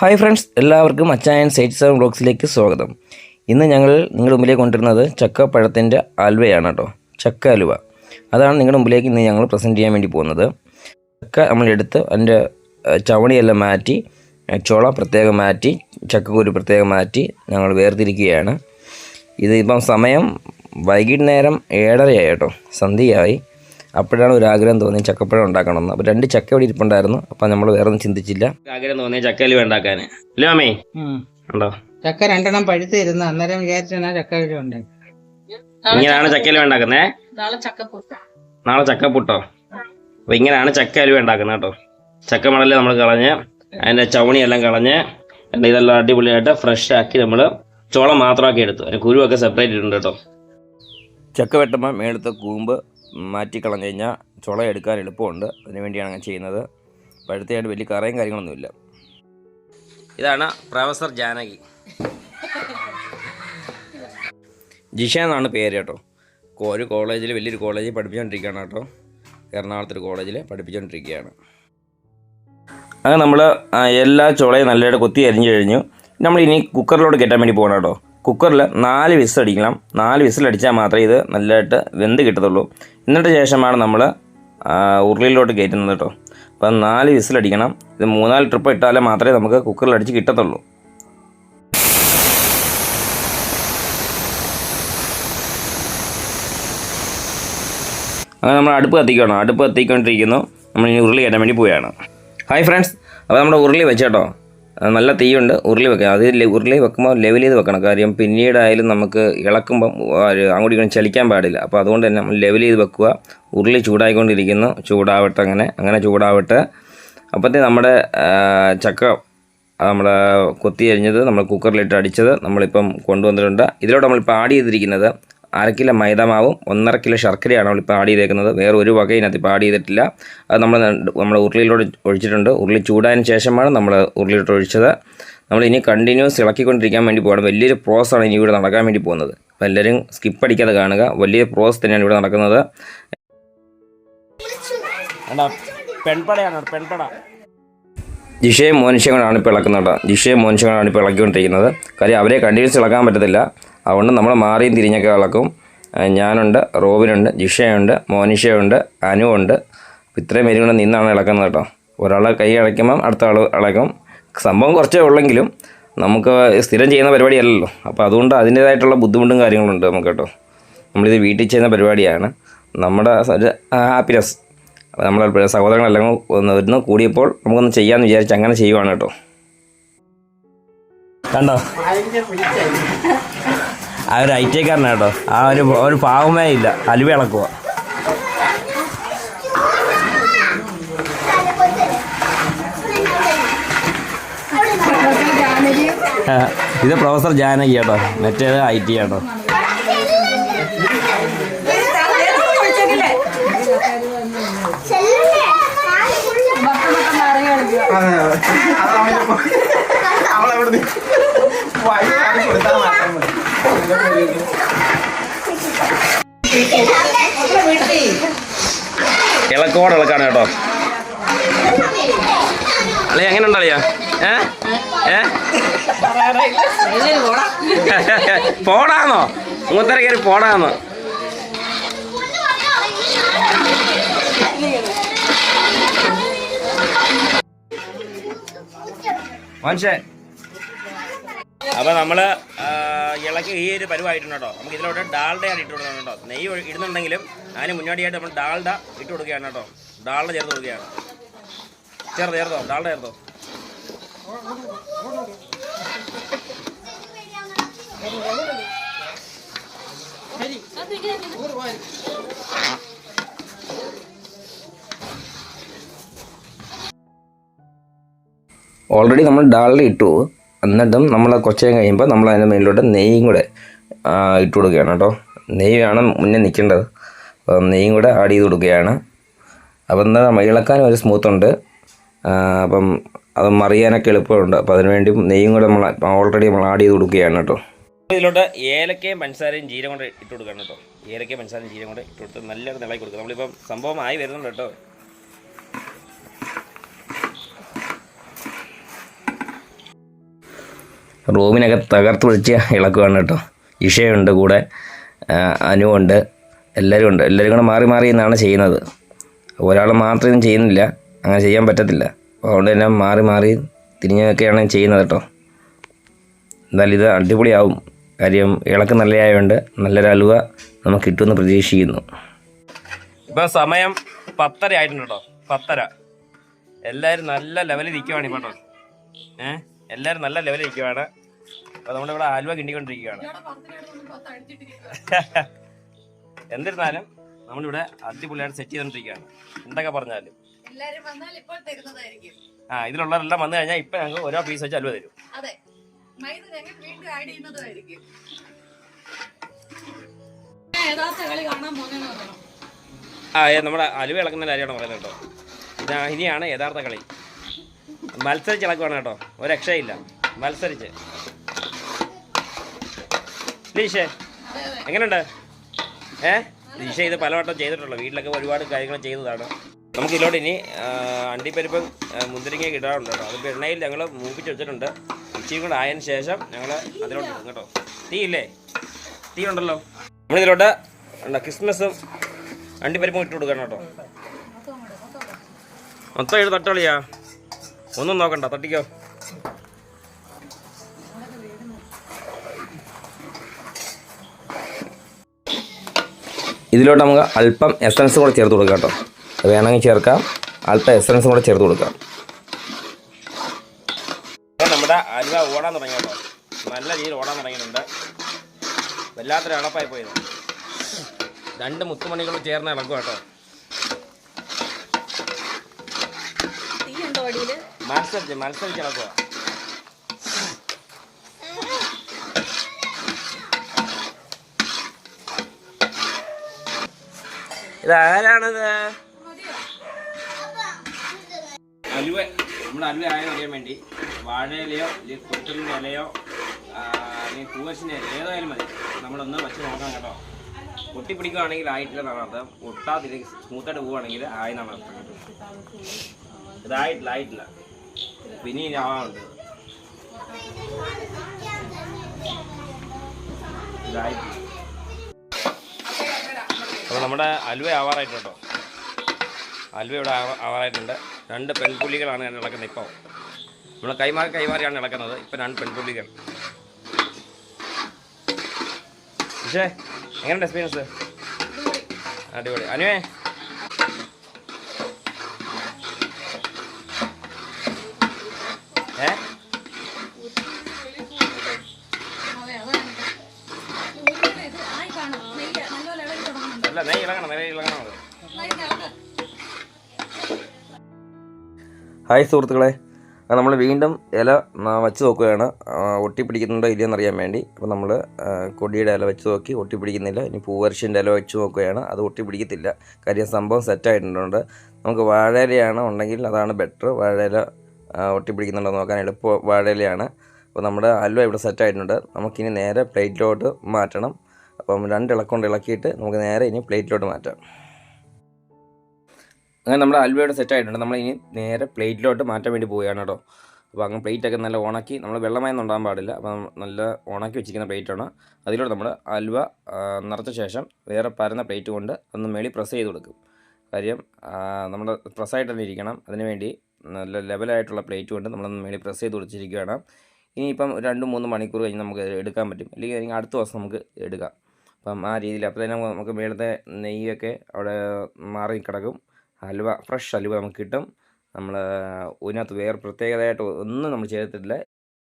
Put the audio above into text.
Hi friends എല്ലാവർക്കും അച്ചായൻ site seven ബ്ലോഗ്സിലേക്ക് സ്വാഗതം. ഇന്ന് ഞങ്ങൾ നിങ്ങളുടെ മുമ്പിലേക്ക് കൊണ്ടുവരുന്നത് ചക്കപ്പഴത്തിന്റെ അലുവയാണ് കേട്ടോ. ചക്ക അലുവ. അതാണ് നിങ്ങളുടെ മുമ്പിലേക്ക് ഇന്ന് ഞങ്ങൾ പ്രസന്റ് ചെയ്യാൻ വേണ്ടി പോകുന്നത്. ചക്ക നമ്മളെടുത്ത് അതിന്റെ ചവണിയെല്ലാം മാറ്റി ചോള പ്രത്യേകം മാറ്റി ചക്കക്കുരു പ്രത്യേകം മാറ്റി ഞങ്ങൾ വേർതിരിക്കുകയാണ്. ഇത് ഇപ്പം സമയം വൈകിട്ട് നേരം ഏഴരയായി കേട്ടോ. സന്ധ്യയായി. അപ്പോഴാണ് ഒരു ആഗ്രഹം തോന്നിയത് ചക്കപ്പഴം ഉണ്ടാക്കണമെന്ന് അപ്പോൾ രണ്ട് ചക്ക ഇവിടെ ഇരിപ്പുണ്ടായിരുന്നു. അപ്പൊ നമ്മൾ വേറെ ഒന്നും ചിന്തിച്ചില്ല. ആഗ്രഹം തോന്നിയ ചക്കയിൽ ഉണ്ടാക്കാൻ ഇല്ല അമ്മേ ഉണ്ടോ? ചക്ക രണ്ടെണ്ണം പഴുത്തിരുന്നു. അന്നേരം വിചാരിച്ചാ ചക്ക വീട് ഉണ്ട്. ഇങ്ങനെയാണ് ചക്കയിൽ ഉണ്ടാക്കുന്നേ നാളെ ചക്ക നാളെ ചക്കപ്പുട്ടോ അപ്പോൾ ഇങ്ങനെയാണ് ചക്ക അലുവ ഉണ്ടാക്കുന്നത് കേട്ടോ. ചക്ക മണൽ നമ്മൾ കളഞ്ഞ് അതിന്റെ ചവണിയെല്ലാം കളഞ്ഞ് അതിന്റെ ഇതെല്ലാം അടിപൊളിയായിട്ട് ഫ്രഷ് ആക്കി നമ്മൾ ചോളം മാത്രമാക്കി എടുത്തു. അതിന് കുരുവൊക്കെ സെപ്പറേറ്റ് ഇട്ടുണ്ട് കേട്ടോ. ചക്ക വെട്ടുമ്പോൾ മേളത്തെ കൂമ്പ് മാറ്റി കളഞ്ഞു കഴിഞ്ഞാൽ ചുള എടുക്കാൻ എളുപ്പമുണ്ട്. അതിന് വേണ്ടിയാണ് അങ്ങനെ ചെയ്യുന്നത്. പഴുത്തയായിട്ട് വലിയ കറയും കാര്യങ്ങളൊന്നുമില്ല. ഇതാണ് പ്രൊഫസർ ജാനകി. ജിഷ എന്നാണ് പേര് കേട്ടോ. ഒരു കോളേജിൽ വലിയൊരു കോളേജിൽ പഠിപ്പിച്ചുകൊണ്ടിരിക്കുകയാണ് കേട്ടോ. എറണാകുളത്തൊരു കോളേജിൽ പഠിപ്പിച്ചുകൊണ്ടിരിക്കുകയാണ്. അങ്ങനെ നമ്മൾ എല്ലാ ചുളയും നല്ലതായിട്ട് കൊത്തി അരിഞ്ഞു കഴിഞ്ഞു. നമ്മൾ ഇനി കുക്കറിലോട്ട് കയറ്റാൻ വേണ്ടി പോകണം കേട്ടോ. കുക്കറിൽ നാല് വിസിൽ അടിക്കണം. നാല് വിസിൽ അടിച്ചാൽ മാത്രമേ ഇത് നല്ലതായിട്ട് വെന്ത് കിട്ടത്തുള്ളൂ. എന്നിട്ട് ശേഷമാണ് നമ്മൾ ഉരുളിയിലോട്ട് കയറ്റുന്നത് കേട്ടോ. അപ്പം നാല് വിസിൽ അടിക്കണം. ഇത് മൂന്നാൽ ട്രിപ്പ് ഇട്ടാലേ മാത്രമേ നമുക്ക് കുക്കറിൽ അടിച്ച് കിട്ടത്തുള്ളൂ. അങ്ങനെ നമ്മൾ അടുപ്പ് കത്തിക്കണം അടുപ്പ് കത്തിക്കൊണ്ടിരിക്കുന്നു. നമ്മൾ ഇനി ഉരുളി കയറ്റാൻ വേണ്ടി പോവുകയാണ്. Hi friends. അപ്പോൾ നമ്മുടെ ഉരുളി വെച്ചേട്ടോ നല്ല തീയുണ്ട്. ഉരുളി വെക്കുക അത് ഉരുളി വെക്കുമ്പോൾ ലെവൽ ചെയ്ത് വെക്കണം. കാര്യം പിന്നീടായാലും നമുക്ക് ഇളക്കുമ്പം അങ്ങോട്ട് ഇങ്ങോട്ട് ചലിക്കാൻ പാടില്ല. അപ്പോൾ അതുകൊണ്ട് തന്നെ നമ്മൾ ലെവൽ ചെയ്ത് വെക്കുക. ഉരുളി ചൂടായിക്കൊണ്ടിരിക്കുന്നു. ചൂടാവട്ടെ അങ്ങനെ. അങ്ങനെ ചൂടാവട്ടെ. അപ്പോഴത്തേ നമ്മുടെ ചക്ക നമ്മുടെ കൊത്തി അരിഞ്ഞത് നമ്മൾ കുക്കറിലിട്ട് അടിച്ചത് നമ്മളിപ്പം കൊണ്ടുവന്നിട്ടുണ്ട്. ഇതിലോട്ട് നമ്മളിപ്പോൾ ആഡ് ചെയ്തിരിക്കുന്നത് അര കിലോ മൈദാമാവും ഒന്നര കിലോ ശർക്കരയാണ് നമ്മളിപ്പോൾ ആഡ് ചെയ്തേക്കുന്നത്. വേറെ ഒരു വക ഇതിനകത്ത് ഇപ്പോൾ ആഡ് ചെയ്തിട്ടില്ല. അത് നമ്മൾ നമ്മൾ ഉരുളിയിലോട്ട് ഒഴിച്ചിട്ടുണ്ട്. ഉരുളി ചൂടായതിന് ശേഷമാണ് നമ്മൾ ഉരുളിയിലോട്ട് ഒഴിച്ചത്. നമ്മൾ ഇനി കണ്ടിന്യൂസ് ഇളക്കിക്കൊണ്ടിരിക്കാൻ വേണ്ടി പോകണം വലിയൊരു പ്രോസാണ് ഇനി ഇവിടെ നടക്കാൻ വേണ്ടി പോകുന്നത്. അപ്പോൾ എല്ലാവരും സ്കിപ്പ് അടിക്കാതെ കാണുക. വലിയ പ്രോസ് തന്നെയാണ് ഇവിടെ നടക്കുന്നത്. പെൺപടയാണ് പെൺപട. ജിഷയും മോനിഷയും കൂടാണ് ഇപ്പോൾ ഇളക്കുന്നത് ജിഷയും മോനിഷയും കൂടാണ് ഇപ്പോൾ ഇളക്കിക്കൊണ്ടിരിക്കുന്നത്. കാര്യം അവരെ കണ്ടിന്യൂസ് ഇളക്കാൻ പറ്റത്തില്ല. അതുകൊണ്ട് നമ്മൾ മാറിയും തിരിഞ്ഞൊക്കെ വളക്കും ഞാനുണ്ട് റോബിനുണ്ട് ജിഷയുണ്ട് മോനിഷയുണ്ട് അനുവുണ്ട്. ഇത്രയും പേരും കൂടെ നിന്നാണ് ഇളക്കുന്നത് കേട്ടോ. ഒരാളെ കൈ അടയ്ക്കുമ്പം അടുത്ത ആൾ ഇളക്കും. സംഭവം കുറച്ചേ ഉള്ളെങ്കിലും നമുക്ക് സ്ഥിരം ചെയ്യുന്ന പരിപാടിയല്ലല്ലോ. അപ്പോൾ അതുകൊണ്ട് അതിന്റേതായിട്ടുള്ള ബുദ്ധിമുട്ടും കാര്യങ്ങളുണ്ട് നമുക്ക് കേട്ടോ. നമ്മളിത് വീട്ടിൽ ചെയ്യുന്ന പരിപാടിയാണ്. നമ്മുടെ ഹാപ്പിനെസ്. നമ്മുടെ സഹോദരങ്ങളെല്ലാം ഒന്ന് കൂടിയപ്പോൾ നമുക്കൊന്ന് ചെയ്യാമെന്ന് വിചാരിച്ച് അങ്ങനെ ചെയ്യുവാണ് കേട്ടോ. കണ്ടോ? ആ ഒരു ഐറ്റക്കാരനാണ് കേട്ടോ. ആ ഒരു ഒരു പാവമേ ഇല്ല. അലുവ ഇളക്കുക ഇത് പ്രൊഫസർ ജാനകി കേട്ടോ. മറ്റേത് ഐ ടി കേട്ടോ. ഇളക്കോടെ ഇളക്കാണ് കേട്ടോ. അല്ലേ എങ്ങനെ ഉണ്ടല്ലയാ ഏ? ഏ? പോടാന്നോ? മൂത്തര കയറി പോടാന്നോ. മനുഷ്യൻ അപ്പൊ നമ്മൾ ആ, ഇളക്കി ഈ ഒരു പരുവായിട്ടുണ്ട് കേട്ടോ. നമുക്ക് ഇതിലോട്ട് ഡാൾഡയാണ് ഇട്ട് കൊടുക്കണം കേട്ടോ. നെയ്യ് ഇടുന്നുണ്ടെങ്കിലും അതിന് മുന്നോടിയായിട്ട് നമ്മൾ ഡാൾഡ ഇട്ട് കൊടുക്കുകയാണ് കേട്ടോ. ഡാൾഡ ചേർത്ത് കൊടുക്കുകയാണ്. ചേർത്ത് ചേർത്തോ. ഡാൾഡ ചേർത്തോ. ഓൾറെഡി നമ്മൾ ഡാൽഡ ഇട്ടു. എന്നിട്ടും നമ്മൾ കുറച്ച് കഴിയുമ്പോൾ നമ്മൾ അതിന്റെ മേലിലോട്ട് നെയ്യും കൂടെ ഇട്ട് കൊടുക്കുകയാണ് കേട്ടോ. നെയ്യാണ് മുന്നേ നിൽക്കേണ്ടത്. അപ്പം നെയ്യും കൂടെ ആഡ് ചെയ്ത് കൊടുക്കുകയാണ്. അപ്പം എന്താ ഇളക്കാനും ഒരു സ്മൂത്ത് ഉണ്ട്. അപ്പം അത് മറിയാനൊക്കെ എളുപ്പമുണ്ട്. അപ്പോൾ അതിന് വേണ്ടി നെയ്യും കൂടെ നമ്മൾ ഓൾറെഡി നമ്മൾ ആഡ് ചെയ്ത് കൊടുക്കുകയാണ് കേട്ടോ. ഇതിലോട്ട് ഏലക്കയും പഞ്ചസാരയും ജീരം കൊണ്ട് ഇട്ട് കൊടുക്കണം കേട്ടോ. ഏലക്കയും പഞ്ചസാരയും ജീരം കൊണ്ട് ഇട്ട് കൊടുത്ത് നല്ലൊരു നിളക്കി കൊടുക്കുക. നമ്മളിപ്പം സംഭവം ആയി വരുന്നുണ്ട് കേട്ടോ. റൂമിനൊക്കെ തകർത്ത് വിളിച്ച് ഇളക്കുവാണ് കേട്ടോ. ഇഷയുണ്ട് കൂടെ അനുവുണ്ട് എല്ലാവരും ഉണ്ട്. എല്ലാവരും കൂടെ മാറി മാറി എന്നാണ് ചെയ്യുന്നത്. ഒരാൾ മാത്രം ചെയ്യുന്നില്ല. അങ്ങനെ ചെയ്യാൻ പറ്റത്തില്ല. അതുകൊണ്ട് തന്നെ മാറി മാറി തിരിഞ്ഞൊക്കെയാണ് ചെയ്യുന്നത് കേട്ടോ. എന്തായാലും ഇത് അടിപൊളിയാവും. കാര്യം ഇളക്ക് നല്ലതായതുകൊണ്ട് നല്ലൊരു അലുവ നമുക്ക് കിട്ടുമെന്ന് പ്രതീക്ഷിക്കുന്നു. ഇപ്പം സമയം പത്തര ആയിട്ടുണ്ട് കേട്ടോ. പത്തര. എല്ലാവരും നല്ല ലെവലിൽ നിൽക്കുവാണ് ഇപ്പം കേട്ടോ. ഏഹ് എല്ലാവരും നല്ല ലെവലിൽ നിൽക്കുവാണ് അപ്പോൾ നമ്മളിവിടെ ആലുവ കിണ്ടിക്കൊണ്ടിരിക്കുകയാണ്. എന്നിരുന്നാലും നമ്മളിവിടെ അടിപൊളിയായിട്ട് സെറ്റ് ചെയ്തോണ്ടിരിക്കുകയാണ്. എന്തൊക്കെ പറഞ്ഞാലും. ആ ഇതിലുള്ളവരെല്ലാം വന്നു കഴിഞ്ഞാൽ ഇപ്പൊ ഞങ്ങൾക്ക് ഓരോ പീസ് വെച്ച് അലുവ തരും. ആ നമ്മുടെ അലുവ ഇളക്കുന്ന കാര്യമാണ് പറയുന്നത് കേട്ടോ. ഇതാ ഇനിയാണ് യഥാർത്ഥ കളി. മത്സരിച്ച് ഇളക്കുവാണ് കേട്ടോ. ഒരു രക്ഷയില്ല. മത്സരിച്ച്. ലീഷേ എങ്ങനെയുണ്ട് ഏ? ലീഷ ഇത് പലവട്ടം ചെയ്തിട്ടുള്ളൂ. വീട്ടിലൊക്കെ ഒരുപാട് കാര്യങ്ങൾ ചെയ്തതാണ്. നമുക്ക് ഇതിലോട്ട് ഇനി അണ്ടിപ്പരിപ്പ് മുന്തിരിങ്ങ ഇടാറുണ്ട് കേട്ടോ. അതിപ്പോൾ എണ്ണയിൽ ഞങ്ങൾ മൂപ്പിച്ച് വെച്ചിട്ടുണ്ട്. ഇച്ചിരി കൂടെ ആയതിനു ശേഷം ഞങ്ങൾ അതിലോട്ട് ഇടും കേട്ടോ. തീ ഇല്ലേ? തീ ഉണ്ടല്ലോ. നമ്മളിതിലോട്ട് ഉണ്ടോ ക്രിസ്മസും അണ്ടിപ്പരിപ്പും ഇട്ട് കൊടുക്കണം കേട്ടോ. മൊത്തം ഇത് തട്ടോളിയാ ഒന്നും നോക്കണ്ട തട്ടിക്കോ. ഇതിലോട്ട് നമുക്ക് അല്പം എസൻസ് കൂടെ ചേർത്ത് കൊടുക്കാം കേട്ടോ. അത് വേണമെങ്കിൽ ചേർക്കാം. അല്പം എസൻസ് കൂടെ ചേർത്ത് കൊടുക്കാം. നമ്മുടെ അലുവ ഓടാൻ തുടങ്ങി കേട്ടോ. നല്ല രീതിയിൽ ഓടാൻ തുടങ്ങിയിട്ടുണ്ട്. വല്ലാത്തൊരു അളപ്പായി പോയത് രണ്ട് മുത്തുമണികൾ ചേർന്ന് ഇളക്കും കേട്ടോ. മത്സരിച്ച് മത്സരിച്ച് ഇളക്കുക. ഇതാരാണത്? അലുവ നമ്മുടെ അലുവ ആയെന്ന് അറിയാൻ വേണ്ടി വാഴയിലയോ അല്ലെങ്കിൽ കുറ്റലിന്റെ ഇലയോ അല്ലെങ്കിൽ പൂവശിന്റെ ഇല ഏതായാലും മതി. നമ്മളൊന്ന് വെച്ച് നോക്കാം കേട്ടോ. പൊട്ടിപ്പിടിക്കുകയാണെങ്കിൽ ആയിട്ടില്ല എന്നാണ് അർത്ഥം. ഒട്ടാതിരി സ്മൂത്തായിട്ട് പോവുകയാണെങ്കിൽ ആയെന്നാണ് അർത്ഥം. ഇതായിട്ടില്ല ആയിട്ടില്ല. പിന്നെ ഇനി ആവാനുണ്ട് ഇതായിട്ടില്ല. നമ്മുടെ അലുവ ആവാറായിട്ടുണ്ട്? അലുവ ഇവിടെ ആവാ- ആവാറായിട്ടുണ്ട്. രണ്ട് പെൺപുള്ളികളാണ് ഞാൻ ഇളക്കുന്നത് ഇപ്പോൾ നമ്മൾ കൈമാറി കൈമാറിയാണ് ഇളക്കുന്നത് ഇപ്പം രണ്ട് പെൺപുള്ളികൾ പക്ഷേ എങ്ങനെയുണ്ട് എക്സ്പീരിയൻസ് അടിപൊളി. അനുവേ ഏ അതെ അതാണ് ഊരിയുടെ ഇത് ആയി കാണും നെയ്യ് നല്ലപോലെ ഇളകി തുടങ്ങുന്നുണ്ട് ഹായ് സുഹൃത്തുക്കളെ. നമ്മൾ വീണ്ടും ഇല വെച്ച് നോക്കുകയാണ്. ഒട്ടി ഒട്ടിപ്പിടിക്കുന്നുണ്ടോ ഇല്ലയെന്ന് വേണ്ടി. അപ്പോൾ നമ്മൾ കൊടിയുടെ ഇല വെച്ച് നോക്കി ഒട്ടിപ്പിടിക്കുന്നില്ല. ഇനി പൂവരശിന്റെ ഇല വെച്ച് നോക്കുകയാണ്. അത് ഒട്ടിപ്പിടിക്കത്തില്ല. കാര്യം സംഭവം സെറ്റായിട്ടുണ്ട് നമുക്ക് വാഴയിലയാണ് ഉണ്ടെങ്കിൽ അതാണ് ബെറ്റർ വാഴയില ആ, ഒട്ടിപ്പിടിക്കുന്നുണ്ടോ നോക്കാൻ എളുപ്പം വാഴയിലയാണ്. അപ്പോൾ നമ്മുടെ അലുവ ഇവിടെ സെറ്റായിട്ടുണ്ട് നമുക്കിനി നേരെ പ്ലേറ്റിലോട്ട് മാറ്റണം. അപ്പം ഇളക്കൊണ്ട് ഇളക്കിയിട്ട് നമുക്ക് നേരെ ഇനി പ്ലേറ്റിലോട്ട് മാറ്റാം. അങ്ങനെ നമ്മുടെ അൽവയുടെ സെറ്റ് ആയിട്ടുണ്ട്. നമ്മൾ ഇനി നേരെ പ്ലേറ്റിലോട്ട് മാറ്റാൻ വേണ്ടി പോവുകയാണ് കേട്ടോ. അപ്പോൾ അങ്ങനെ പ്ലേറ്റൊക്കെ നല്ല ഉണക്കി നമ്മൾ വെള്ളമായൊന്നും ഉണ്ടാകാൻ പാടില്ല. അപ്പം നല്ല ഉണക്കി വെച്ചിരിക്കുന്ന പ്ലേറ്റാണ് അതിലൂടെ നമ്മൾ അൽവ നിറച്ച ശേഷം വേറെ പരന്ന പ്ലേറ്റ് കൊണ്ട് ഒന്ന് മേളി പ്രസ് ചെയ്ത് കൊടുക്കും. കാര്യം നമ്മൾ പ്രസ്സായിട്ട് തന്നെ ഇരിക്കണം. അതിന് വേണ്ടി നല്ല ലെവലായിട്ടുള്ള പ്ലേറ്റ് കൊണ്ട് നമ്മളൊന്ന് മേളി പ്രസ് ചെയ്ത് കൊടുത്തിരിക്കുകയാണ്. ഇനിയിപ്പം രണ്ട് മൂന്ന് മണിക്കൂർ കഴിഞ്ഞ് നമുക്ക് എടുക്കാൻ പറ്റും. അല്ലെങ്കിൽ അടുത്ത ദിവസം നമുക്ക് എടുക്കാം. അപ്പം ആ രീതിയിൽ അപ്പോൾ തന്നെ നമുക്ക് മേളത്തെ നെയ്യൊക്കെ അവിടെ മാറി കിടക്കും ഹലുവ ഫ്രഷ് ഹലുവ നമുക്ക് കിട്ടും. നമ്മൾ ഇതിനകത്ത് വേറെ പ്രത്യേകതയായിട്ട് ഒന്നും നമ്മൾ ചെയ്തിട്ടില്ല.